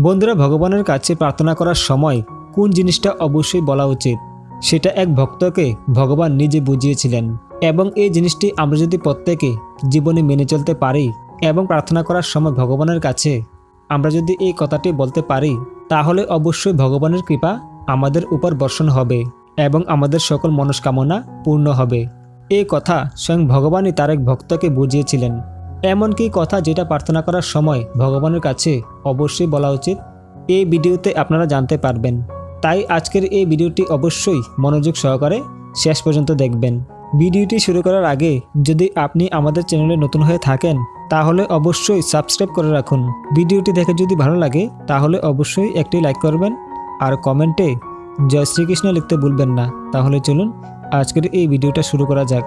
বন্ধুরা, ভগবানের কাছে প্রার্থনা করার সময় কোন জিনিসটা অবশ্যই বলা উচিত? সেটা এক ভক্তকে ভগবান নিজে বুঝিয়েছিলেন এবং এই জিনিসটি আমরা যদি প্রত্যেকে জীবনে মেনে চলতে পারি এবং প্রার্থনা করার সময় ভগবানের কাছে আমরা যদি এই কথাটি বলতে পারি, তাহলে অবশ্যই ভগবানের কৃপা আমাদের উপর বর্ষণ হবে এবং আমাদের সকল মনস্কামনা পূর্ণ হবে। এই কথা স্বয়ং ভগবানই তার এক ভক্তকে বুঝিয়েছিলেন। এমনকি কথা যেটা প্রার্থনা করার সময় ভগবানের কাছে অবশ্যই বলা উচিত, এই ভিডিওতে আপনারা জানতে পারবেন। তাই আজকের এই ভিডিওটি অবশ্যই মনোযোগ সহকারে শেষ পর্যন্ত দেখবেন। ভিডিওটি শুরু করার আগে যদি আপনি আমাদের চ্যানেলে নতুন হয়ে থাকেন, তাহলে অবশ্যই সাবস্ক্রাইব করে রাখুন। ভিডিওটি দেখে যদি ভালো লাগে, তাহলে অবশ্যই একটি লাইক করবেন আর কমেন্টে জয় শ্রীকৃষ্ণ লিখতে ভুলবেন না। তাহলে চলুন আজকের এই ভিডিওটা শুরু করা যাক।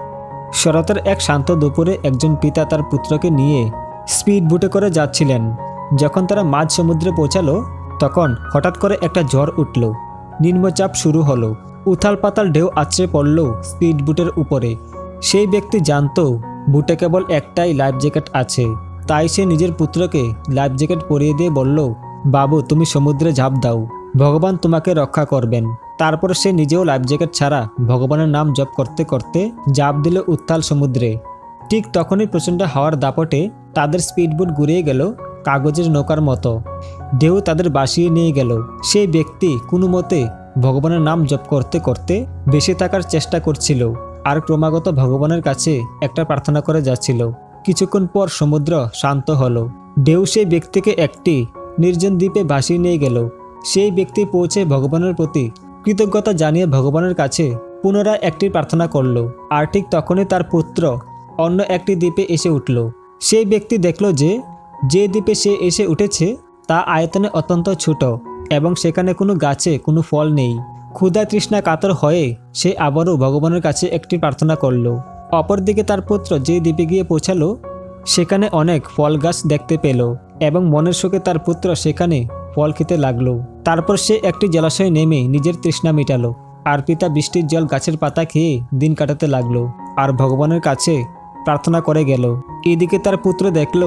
শরতের এক শান্ত দুপুরে একজন পিতা তার পুত্রকে নিয়ে স্পিড বুটে করে যাচ্ছিলেন। যখন তারা মাঝ সমুদ্রে পৌঁছালো, তখন হঠাৎ করে একটা ঝড় উঠল। নিম্নচাপ শুরু হলো। উথাল পাতাল ঢেউ আছড়ে পড়ল স্পিড বুটের উপরে। সেই ব্যক্তি জানতো, বুটে কেবল একটাই লাইফ জ্যাকেট আছে। তাই সে নিজের পুত্রকে লাইফ জ্যাকেট পরিয়ে দিয়ে বলল, বাবু, তুমি সমুদ্রে ঝাঁপ দাও। ভগবান তোমাকে রক্ষা করবেন। তারপর সে নিজেও লাইফ জ্যাকেট ছাড়া ভগবানের নাম জপ করতে করতে জাপ দিল উত্তাল সমুদ্রে। ঠিক তখনই প্রচণ্ড হাওয়ার দাপটে তাদের স্পিডবোট ঘুরিয়ে গেল কাগজের নৌকার মতো। ঢেউ তাদের বাসিয়ে নিয়ে গেল। সেই ব্যক্তি কোনো মতে ভগবানের নাম জপ করতে করতে বেঁচে থাকার চেষ্টা করছিল আর ক্রমাগত ভগবানের কাছে একটা প্রার্থনা করে যাচ্ছিল। কিছুক্ষণ পর সমুদ্র শান্ত হলো। ঢেউ সেই ব্যক্তিকে একটি নির্জন দ্বীপে ভাসিয়ে নিয়ে গেল। সেই ব্যক্তি পৌঁছে ভগবানের প্রতি কৃতজ্ঞতা জানিয়ে ভগবানের কাছে পুনরায় একটি প্রার্থনা করল। আর ঠিক তখনই তার পুত্র অন্য একটি দ্বীপে এসে উঠল। সেই ব্যক্তি দেখল যে যে দ্বীপে সে এসে উঠেছে, তা আয়তনে অত্যন্ত ছোট এবং সেখানে কোনো গাছে কোনো ফল নেই। ক্ষুধা তৃষ্ণা কাতর হয়ে সে আবারও ভগবানের কাছে একটি প্রার্থনা করল। অপরদিকে তার পুত্র যে দ্বীপে গিয়ে পৌঁছালো, সেখানে অনেক ফল গাছ দেখতে পেল এবং মনের শোকে তার পুত্র সেখানে ফল খেতে লাগল। তারপর সে একটি জলাশয়ে নেমে নিজের তৃষ্ণা মেটালো আর পিতা বৃষ্টির জল গাছের পাতা খেয়ে দিন কাটাতে লাগল আর ভগবানের কাছে প্রার্থনা করে গেল। এদিকে তার পুত্র দেখল,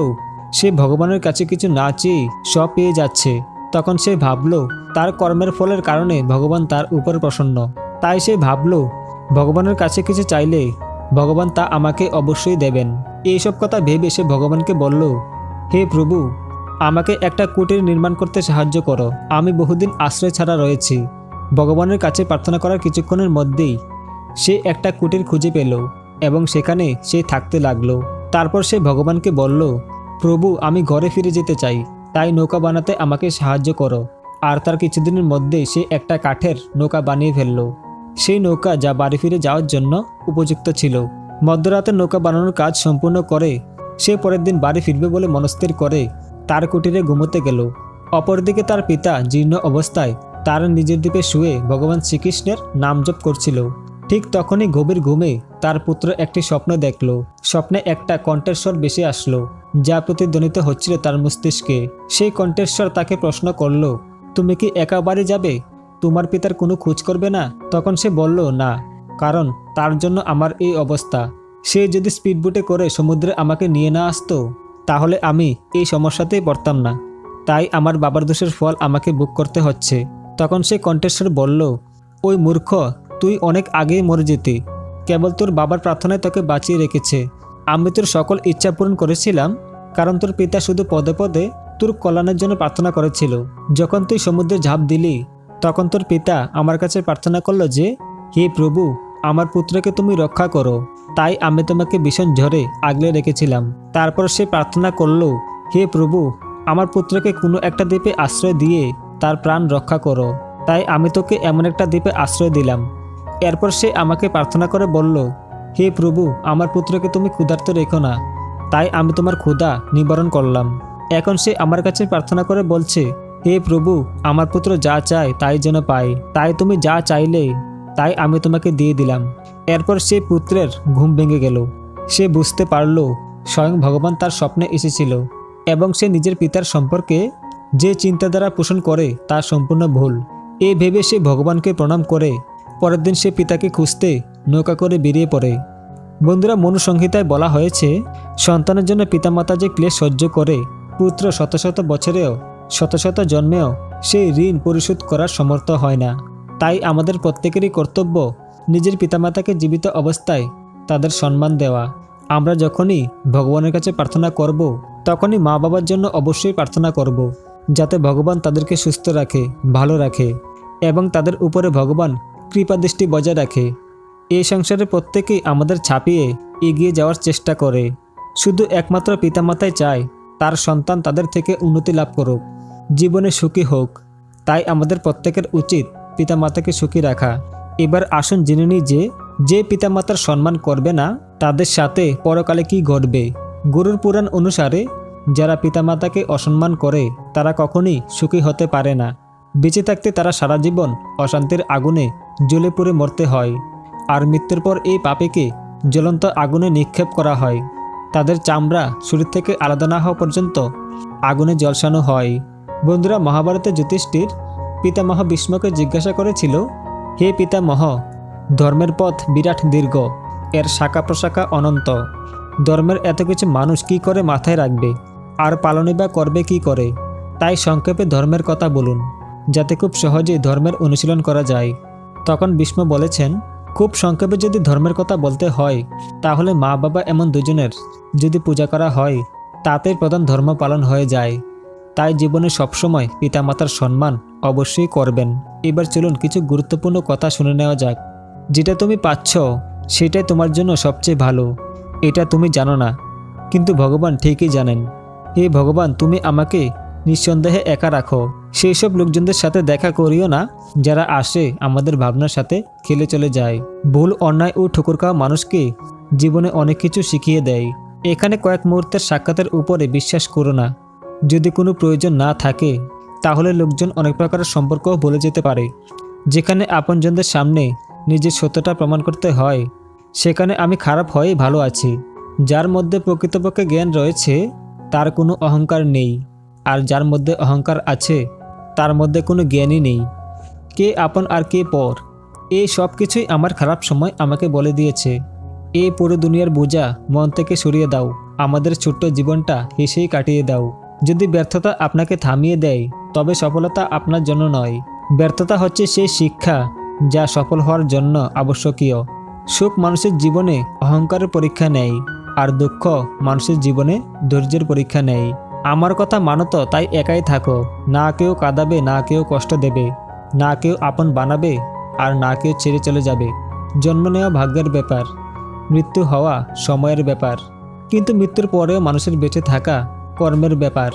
সে ভগবানের কাছে কিছু না চেয়ে সব পেয়ে যাচ্ছে। তখন সে ভাবলো, তার কর্মের ফলের কারণে ভগবান তার উপর প্রসন্ন। তাই সে ভাবলো, ভগবানের কাছে কিছু চাইলে ভগবান তা আমাকে অবশ্যই দেবেন। এইসব কথা ভেবে সে ভগবানকে বলল, হে প্রভু আমাকে একটা কুটির নির্মাণ করতে সাহায্য করো। আমি বহুদিন আশ্রয় ছাড়া রয়েছি। ভগবানের কাছে প্রার্থনা করার কিছুক্ষণের মধ্যেই সে একটা কুটির খুঁজে পেল এবং সেখানে সে থাকতে লাগল। তারপর সে ভগবানকে বলল, প্রভু, আমি ঘরে ফিরে যেতে চাই। তাই নৌকা বানাতে আমাকে সাহায্য করো। আর তার কিছুদিনের মধ্যেই সে একটা কাঠের নৌকা বানিয়ে ফেলল। সেই নৌকা যা বাড়ি ফিরে যাওয়ার জন্য উপযুক্ত ছিল। মধ্যরাতে নৌকা বানানোর কাজ সম্পূর্ণ করে সে পরের দিন বাড়ি ফিরবে বলে মনস্থির করে তার কুটিরে ঘুমোতে গেল। অপরদিকে তার পিতা জীর্ণ অবস্থায় তার নিজের দ্বীপে শুয়ে ভগবান শ্রীকৃষ্ণের নাম জপ করছিল। ঠিক তখনই গভীর ঘুমে তার পুত্র একটি স্বপ্ন দেখল। স্বপ্নে একটা কণ্ঠেশ্বর বেশি আসলো, যা প্রতিধ্বনিত হচ্ছিল তার মস্তিষ্কে। সেই কণ্ঠেশ্বর তাকে প্রশ্ন করল, তুমি কি একা বাড়ি যাবে? তোমার পিতার কোনো খোঁজ করবে না? তখন সে বলল, না, কারণ তার জন্য আমার এই অবস্থা। সে যদি স্পিডবোটে করে সমুদ্রে আমাকে নিয়ে না আসতো তাহলে আমি এই সমস্যাতেই পড়তাম না। তাই আমার বাবার দোষের ফল আমাকে বুক করতে হচ্ছে। তখন সে কণ্ঠেশ্বর বলল, ওই মূর্খ, তুই অনেক আগেই মরে যেতি। কেবল তোর বাবার প্রার্থনায় তোকে বাঁচিয়ে রেখেছে। আমি তোর সকল ইচ্ছা পূরণ করেছিলাম, কারণ তোর পিতা শুধু পদে পদে তোর কল্যাণের জন্য প্রার্থনা করেছিল। যখন তুই সমুদ্রে ঝাঁপ দিলি, তখন তোর পিতা আমার কাছে প্রার্থনা করল যে, হে প্রভু, আমার পুত্রকে তুমি রক্ষা করো। তাই আমি তোমাকে ভীষণ ঝড়ে আগলে রেখেছিলাম। তারপর সে প্রার্থনা করল, হে প্রভু, আমার পুত্রকে কোনো একটা দ্বীপে আশ্রয় দিয়ে তার প্রাণ রক্ষা করো। তাই আমি তোকে এমন একটা দ্বীপে আশ্রয় দিলাম। এরপর সে আমাকে প্রার্থনা করে বলল, হে প্রভু, আমার পুত্রকে তুমি ক্ষুধার্ত রেখো না। তাই আমি তোমার ক্ষুধা নিবারণ করলাম। এখন সে আমার কাছে প্রার্থনা করে বলছে, হে প্রভু, আমার পুত্র যা চায় তাই যেন পায়। তাই তুমি যা চাইলে তাই আমি তোমাকে দিয়ে দিলাম। এরপর সে পুত্রের ঘুম ভেঙে গেল। সে বুঝতে পারল, স্বয়ং ভগবান তার স্বপ্নে এসেছিল এবং সে নিজের পিতার সম্পর্কে যে চিন্তাধারা পোষণ করে তা সম্পূর্ণ ভুল। এ ভেবে সে ভগবানকে প্রণাম করে, পরের দিন সে পিতাকে খুঁজতে নৌকা করে বেরিয়ে পড়ে। বন্ধুরা, মনুসংহিতায় বলা হয়েছে, সন্তানের জন্য পিতামাতা যে ক্লেশ সহ্য করে, পুত্র শত শত বছরেও, শত শত জন্মেও, সেই ঋণ পরিশোধ করার সমর্থ হয় না। তাই আমাদের প্রত্যেকেরই কর্তব্য নিজের পিতামাতাকে জীবিত অবস্থায় তাদের সম্মান দেওয়া। আমরা যখনই ভগবানের কাছে প্রার্থনা করব, তখনই মা বাবার জন্য অবশ্যই প্রার্থনা করব, যাতে ভগবান তাদেরকে সুস্থ রাখে, ভালো রাখে এবং তাদের উপরে ভগবান কৃপা দৃষ্টি বজায় রাখে। এই সংসারে প্রত্যেকেই আমাদের ছাপিয়ে এগিয়ে যাওয়ার চেষ্টা করে। শুধু একমাত্র পিতামাতাই চায়, তার সন্তান তাদের থেকে উন্নতি লাভ করুক, জীবনে সুখী হোক। তাই আমাদের প্রত্যেকের উচিত পিতামাতাকে সুখী রাখা। এবার আসুন জেনে নিই যে যে পিতামাতার সম্মান করবে না, তাদের সাথে পরকালে কি ঘটবে? গুরুর পুরাণ অনুসারে, যারা পিতামাতাকে অসম্মান করে, তারা কখনই সুখী হতে পারে না। বেঁচে থাকতে তারা সারা জীবন অশান্তির আগুনে জ্বলে পুড়ে মরতে হয়। আর মৃত্যুর পর এই পাপীকে জ্বলন্ত আগুনে নিক্ষেপ করা হয়। তাদের চামড়া শরীর থেকে আলাদা না হওয়া পর্যন্ত আগুনে জলসানো হয়। বন্ধুরা, মহাভারতে যুধিষ্ঠির পিতামহ ভীষ্মকে জিজ্ঞাসা করেছিল, হে পিতামহ, ধর্মের পথ বিরাট দীর্ঘ, এর শাখা প্রশাখা অনন্ত। ধর্মের এত কিছু মানুষ কি করে মাথায় রাখবে? আর পালনই বা করবে কি করে? তাই সংক্ষেপে ধর্মের কথা বলুন, যাতে খুব সহজেই ধর্মের অনুশীলন করা যায়। তখন ভীষ্ম বলেছেন, খুব সংক্ষেপে যদি ধর্মের কথা বলতে হয়, তাহলে মা বাবা এমন দুজনের যদি পূজা করা হয়, তাতেই প্রধান ধর্ম পালন হয়ে যায়। তাই জীবনে সবসময় পিতামাতার সম্মান অবশ্যই করবেন। এবার চলুন কিছু গুরুত্বপূর্ণ কথা শুনে নেওয়া যাক। যেটা তুমি পাচ্ছ, সেটাই তোমার জন্য সবচেয়ে ভালো। এটা তুমি জানো না, কিন্তু ভগবান ঠিকই জানেন। হে ভগবান, তুমি আমাকে নিঃসন্দেহে একা রাখো। সেই সব লোকজনদের সাথে দেখা করিও না, যারা আসে আমাদের ভাবনার সাথে খেলে চলে যায়। ভুল, অন্যায় ও ঠুকুর খাওয়া মানুষকে জীবনে অনেক কিছু শিখিয়ে দেয়। এখানে কয়েক মুহূর্তের সাক্ষাতের উপরে বিশ্বাস করো না। যদি কোনো প্রয়োজন না থাকে, তাহলে লোকজন অনেক প্রকারের সম্পর্ক বলে যেতে পারে। যেখানে আপনজনদের সামনে নিজের সত্যটা প্রমাণ করতে হয়, সেখানে আমি খারাপ হয়েই ভালো আছি। যার মধ্যে প্রকৃতপক্ষে জ্ঞান রয়েছে, তার কোনো অহংকার নেই। আর যার মধ্যে অহংকার আছে, তার মধ্যে কোনো জ্ঞানই নেই। কে আপন আর কে পর এই সব কিছুই আমার খারাপ সময় আমাকে বলে দিয়েছে। এই পুরো দুনিয়ার বোঝা মন থেকে সরিয়ে দাও। আমাদের ছোট্ট জীবনটা হেসেই কাটিয়ে দাও। যদি ব্যর্থতা আপনাকে থামিয়ে দেয়, তবে সফলতা আপনার জন্য নয়। ব্যর্থতা হচ্ছে সেই শিক্ষা যা সফল হওয়ার জন্য আবশ্যকীয়। সুখ মানুষের জীবনে অহংকারের পরীক্ষা নেয়, আর দুঃখ মানুষের জীবনে ধৈর্যের পরীক্ষা নেয়। আমার কথা মানত তাই একাই থাকো। না কেউ কাঁদাবে, না কেউ কষ্ট দেবে। না কেউ আপন বানাবে, আর না কেউ ছেড়ে চলে যাবে। জন্ম নেওয়া ভাগ্যের ব্যাপার, মৃত্যু হওয়া সময়ের ব্যাপার। কিন্তু মৃত্যুর পরেও মানুষের বেঁচে থাকা কর্মের ব্যাপার।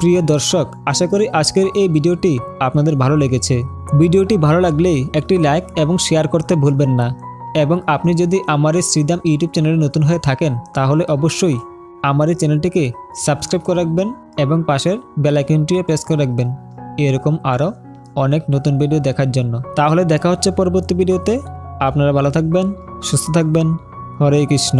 প্রিয় দর্শক, আশা করি আজকের এই ভিডিওটি আপনাদের ভালো লেগেছে। ভিডিওটি ভালো লাগলে একটি লাইক এবং শেয়ার করতে ভুলবেন না। এবং আপনি যদি আমার এই শ্রীদাম ইউটিউব চ্যানেলে নতুন হয়ে থাকেন, তাহলে অবশ্যই আমার এই চ্যানেলটিকে সাবস্ক্রাইব করে রাখবেন এবং পাশের বেলাইকনটিও প্রেস করে রাখবেন। এরকম আরও অনেক নতুন ভিডিও দেখার জন্য। তাহলে দেখা হচ্ছে পরবর্তী ভিডিওতে। আপনারা ভালো থাকবেন, সুস্থ থাকবেন। হরে কৃষ্ণ।